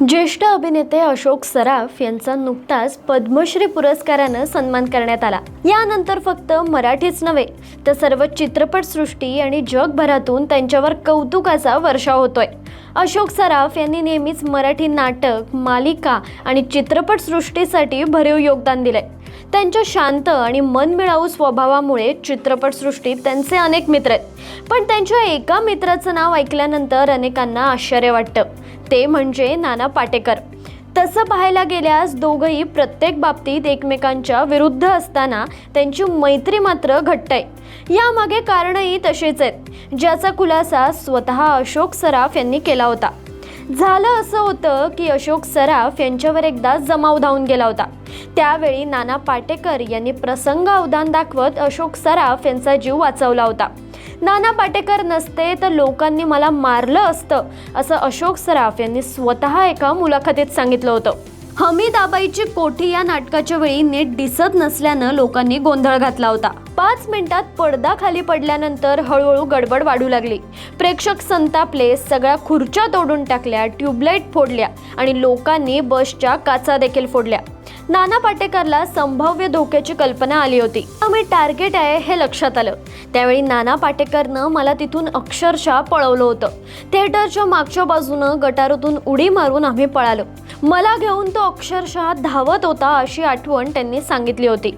ज्येष्ठ अभिनेते अशोक सराफ यांचा नुकताच पद्मश्री पुरस्कारानं सन्मान करण्यात आला. यानंतर फक्त मराठीच नव्हे तर सर्व चित्रपटसृष्टी आणि जगभरातून त्यांच्यावर कौतुकाचा वर्षाव होतोय. अशोक सराफ यांनी नेहमीच मराठी नाटक मालिका आणि चित्रपटसृष्टीसाठी भरीव योगदान दिलंय. त्यांच्या शांत आणि मनमिळावू स्वभावामुळे चित्रपटसृष्टीत त्यांचे अनेक मित्र आहेत. पण त्यांच्या एका मित्राचं नाव ऐकल्यानंतर अनेकांना आश्चर्य वाटतं. ते म्हणजे नाना पाटेकर. तसं पाहायला गेल्यास दोघंही प्रत्येक बाबतीत एकमेकांच्या विरुद्ध असताना त्यांची मैत्री मात्र घट्ट आहे. यामागे कारणही तसेच आहेत. ज्याचा खुलासा स्वतः अशोक सराफ यांनी केला होता. झालं असं होतं की अशोक सराफ यांच्यावर एकदा जमाव धावून गेला होता. त्यावेळी नाना पाटेकर यांनी प्रसंग अवदान दाखवत अशोक सराफ यांचा जीव वाचवला होता. नाना पाटेकर नसते तर लोकांनी मला मारलं असतं असं अशोक सराफ यांनी स्वतः एका मुलाखतीत सांगितलं होतं. हमीदाबाईची कोठी या नाटकाच्या वेळी नीट दिसत नसल्यानं लोकांनी गोंधळ घातला होता. पाच मिनिटात पडदा खाली पडल्यानंतर हळूहळू गडबड वाढू लागली. प्रेक्षक संतापले सगळ्या खुर्च्या तोडून टाकल्या ट्यूबलाईट फोडल्या आणि लोकांनी बसच्या काचा देखील फोडल्या. नाना पाटेकरला संभाव्य धोक्याची कल्पना आली होती. मी टार्गेट आहे हे लक्षात आलं. त्यावेळी नाना पाटेकरनं मला तिथून अक्षरशः पळवलं होतं. थिएटरच्या मागच्या बाजूनं गटारातून उडी मारून आम्ही पळालो. मला घेऊन तो अक्षरशः धावत होता अशी आठवण त्यांनी सांगितली होती.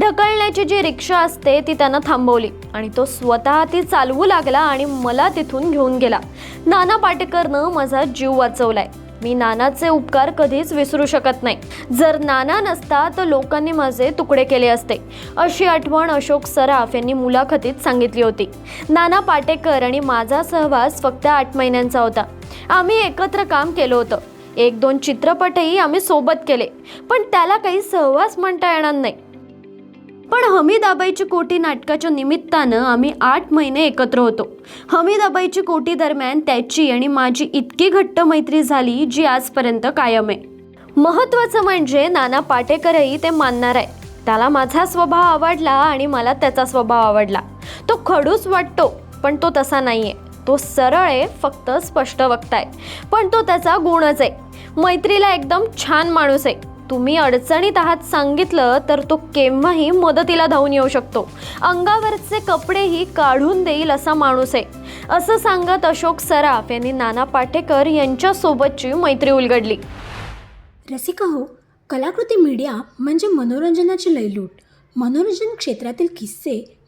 ढकलण्याची जी रिक्षा असते ती त्यानं थांबवली आणि तो स्वतः ती चालवू लागला आणि मला तिथून घेऊन गेला. नाना पाटेकरनं माझा जीव वाचवलाय. मी नानाचे उपकार कधीच विसरू शकत नाही. जर नाना नसता तर लोकांनी माझे तुकडे केले असते. अशी आठवण अशोक सराफ यांनी मुलाखतीत सांगितली होती. नाना पाटेकर आणि माझा सहवास फक्त आठ महिन्यांचा होता. आम्ही एकत्र काम केलं होतं. एक दोन चित्रपटही आम्ही सोबत केले पण त्याला काही सहवास म्हणता येणार नाही. पण हमीदाबाईची कोटी नाटकाच्या निमित्तानं आम्ही आठ महिने एकत्र होतो. हमीद आबाईची कोटी दरम्यान त्याची आणि माझी इतकी घट्ट मैत्री झाली जी आजपर्यंत कायम आहे. महत्त्वाचं म्हणजे नाना पाटेकरही ते मानणार आहे. त्याला माझा स्वभाव आवडला आणि मला त्याचा स्वभाव आवडला. तो खडूस वाटतो पण तो तसा नाही आहे तो सरळ आहे फक्त स्पष्ट वक्ताय. पण तो त्याचा गुणच आहे. मैत्रीला एकदम छान माणूस आहे. तुम्ही अडचणीत आहात सांगितलं तर तो केव्हाही मदतीला धावून येऊ शकतो. अंगावरचे कपडेही काढून देईल असा माणूस आहे. असं सांगत अशोक सराफ यांनी नाना पाटेकर यांच्यासोबतची मैत्री उलगडली. रसिका हो कलाकृती मीडिया म्हणजे मनोरंजनाची लयलूट. मनोरंजन क्षेत्रातील किस्से